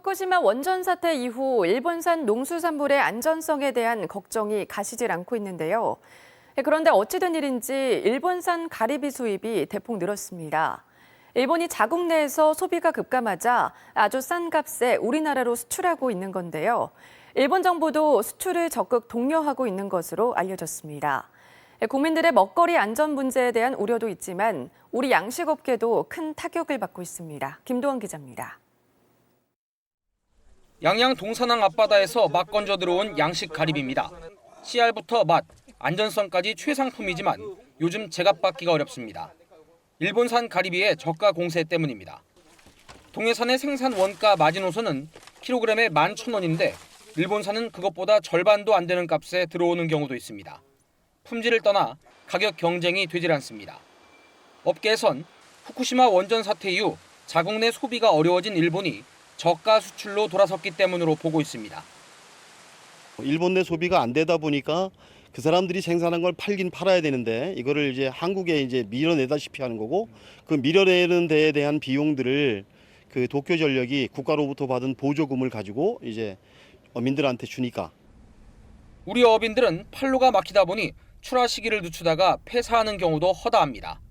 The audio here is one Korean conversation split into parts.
후쿠시마 원전 사태 이후 일본산 농수산물의 안전성에 대한 걱정이 가시질 않고 있는데요. 그런데 어찌된 일인지 일본산 가리비 수입이 대폭 늘었습니다. 일본이 자국 내에서 소비가 급감하자 아주 싼 값에 우리나라로 수출하고 있는 건데요. 일본 정부도 수출을 적극 독려하고 있는 것으로 알려졌습니다. 국민들의 먹거리 안전 문제에 대한 우려도 있지만 우리 양식업계도 큰 타격을 받고 있습니다. 김도원 기자입니다. 양양 동산항 앞바다에서 막 건져 들어온 양식 가리비입니다. 씨알부터 맛, 안전성까지 최상품이지만 요즘 제값받기가 어렵습니다. 일본산 가리비의 저가 공세 때문입니다. 동해산의 생산 원가 마지노선은 킬로그램에 11,000원인데 일본산은 그것보다 절반도 안 되는 값에 들어오는 경우도 있습니다. 품질을 떠나 가격 경쟁이 되질 않습니다. 업계에선 후쿠시마 원전 사태 이후 자국 내 소비가 어려워진 일본이 저가 수출로 돌아섰기 때문으로 보고 있습니다. 일본 내 소비가 안 되다 보니까 그 사람들이 생산한 걸 팔긴 팔아야 되는데 이거를 이제 한국에 이제 밀어내다시피 하는 거고 그 밀어내는 데에 대한 비용들을 그 도쿄 전력이 국가로부터 받은 보조금을 가지고 이제 민들한테 주니까 우리 어업인들은 판로가 막히다 보니 출하 시기를 늦추다가 폐사하는 경우도 허다합니다.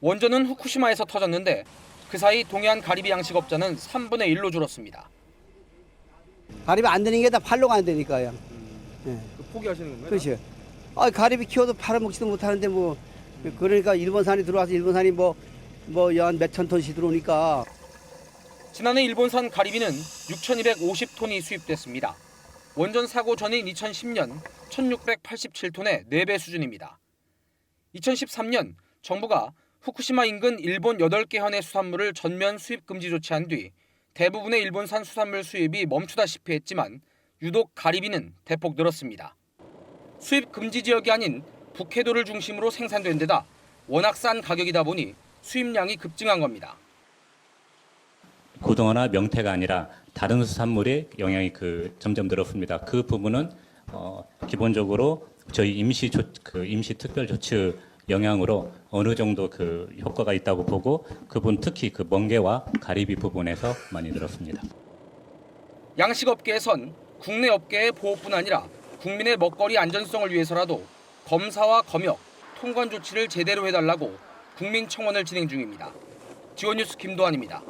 원전은 후쿠시마에서 터졌는데 그 사이 동해안 가리비 양식업자는 3분의 1로 줄었습니다. 가리비 안 되는 게 다 팔로가 안 되니까요. 예. 포기하시는 건가요? 그렇죠. 아, 가리비 키워도 팔아먹지도 못하는데 뭐 그러니까 일본산이 들어와서 일본산이 뭐뭐연 몇천 톤씩 들어오니까 지난해 일본산 가리비는 6,250톤이 수입됐습니다. 원전 사고 전인 2010년 1,687톤의 4배 수준입니다. 2013년 정부가 후쿠시마 인근 일본 8개 현의 수산물을 전면 수입 금지 조치한 뒤 대부분의 일본산 수산물 수입이 멈추다시피 했지만 유독 가리비는 대폭 늘었습니다. 수입 금지 지역이 아닌 북해도를 중심으로 생산된 데다 워낙 싼 가격이다 보니 수입량이 급증한 겁니다. 고등어나 명태가 아니라 다른 수산물의 영향이 그 점점 늘었습니다. 그 부분은 어, 기본적으로 저희 임시 조, 그 임시 특별 조치 영향으로 어느 정도 그 효과가 있다고 보고 그분 특히 그 멍게와 가리비 부분에서 많이 늘었습니다. 양식업계에선 국내 업계의 보호뿐 아니라 국민의 먹거리 안전성을 위해서라도 검사와 검역, 통관 조치를 제대로 해달라고 국민청원을 진행 중입니다. 지원뉴스 김도환입니다.